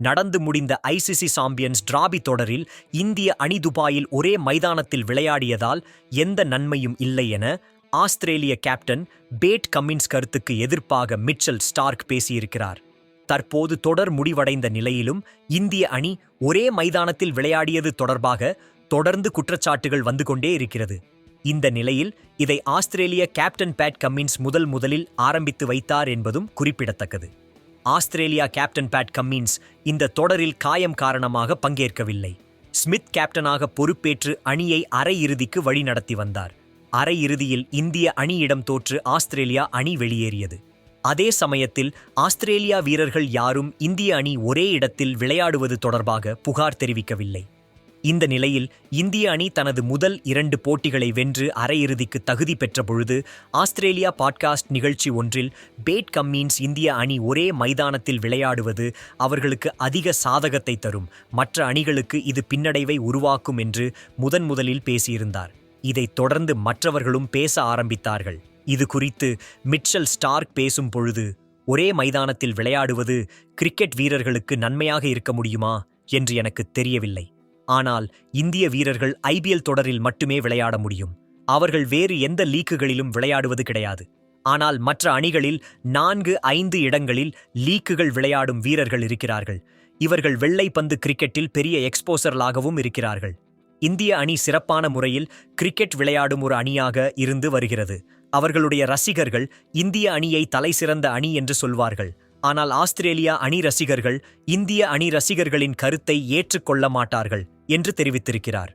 நடந்து முடிந்த ICC champions trophy தொடரில் இந்திய அணி துபாயில் ஒரே மைதானத்தில் விளையாடியதால் எந்த நன்மையும் இல்லை என ஆஸ்திரேலிய கேப்டன் பேட் கம்மின்ஸ் கருத்துக்கு எதிர்ப்பாக மிச்சல் ஸ்டார்க் பேசியிருக்கிறார். தற்போது தொடர் முடிவடைந்த நிலையிலும் இந்திய அணி ஒரே மைதானத்தில் விளையாடியது தொடர்பாக தொடர்ந்து குற்றச்சாட்டுகள் வந்து கொண்டே இருக்கிறது. இந்த நிலையில் இதை ஆஸ்திரேலிய கேப்டன் பேட் கம்மின்ஸ் முதல் முதலில் ஆரம்பித்து வைத்தார் என்பதும் குறிப்பிடத்தக்கது. ஆஸ்திரேலியா கேப்டன் பேட் கம்மின்ஸ் இந்த தொடரில் காயம் காரணமாக பங்கேற்கவில்லை. ஸ்மித் கேப்டனாக பொறுப்பேற்று அணியை அரையிறுதிக்கு வழிநடத்தி வந்தார். அரையிறுதியில் இந்திய அணியிடம் தோற்று ஆஸ்திரேலியா அணி வெளியேறியது. அதே சமயத்தில் ஆஸ்திரேலியா வீரர்கள் யாரும் இந்திய அணி ஒரே இடத்தில் விளையாடுவது தொடர்பாக புகார் தெரிவிக்கவில்லை. இந்த நிலையில் இந்திய அணி தனது முதல் இரண்டு போட்டிகளை வென்று அரையிறுதிக்கு தகுதி பெற்ற பொழுது ஆஸ்திரேலியா பாட்காஸ்ட் நிகழ்ச்சி ஒன்றில் பேட் கம்மீன்ஸ் இந்திய அணி ஒரே மைதானத்தில் விளையாடுவது அவர்களுக்கு அதிக சாதகத்தை தரும். மற்ற அணிகளுக்கு இது பின்னடைவை உருவாக்கும் என்று முதன் முதலில் பேசியிருந்தார். இதைத் தொடர்ந்து மற்றவர்களும் பேச ஆரம்பித்தார்கள். இது குறித்து மிட்சல் ஸ்டார்க் பேசும் பொழுது ஒரே மைதானத்தில் விளையாடுவது கிரிக்கெட் வீரர்களுக்கு நன்மையாக இருக்க முடியுமா? என்று எனக்கு தெரியவில்லை. ஆனால் இந்திய வீரர்கள் ஐபிஎல் தொடரில் மட்டுமே விளையாட முடியும். அவர்கள் வேறு எந்த லீக்குகளிலும் விளையாடுவது கிடையாது. ஆனால் மற்ற அணிகளில் நான்கு ஐந்து இடங்களில் லீக்குகள் விளையாடும் வீரர்கள் இருக்கிறார்கள். இவர்கள் வெள்ளை பந்து கிரிக்கெட்டில் பெரிய எக்ஸ்போசர்களாகவும் இருக்கிறார்கள். இந்திய அணி சிறப்பான முறையில் கிரிக்கெட் விளையாடும் ஒரு அணியாக இருந்து வருகிறது. அவர்களுடைய ரசிகர்கள் இந்திய அணியை தலைசிறந்த அணி என்று சொல்வார்கள். ஆனால் ஆஸ்திரேலியா அணி ரசிகர்கள் இந்திய அணி ரசிகர்களின் கருத்தை ஏற்றுக்கொள்ள மாட்டார்கள் என்று தெரிவித்திருக்கிறார்.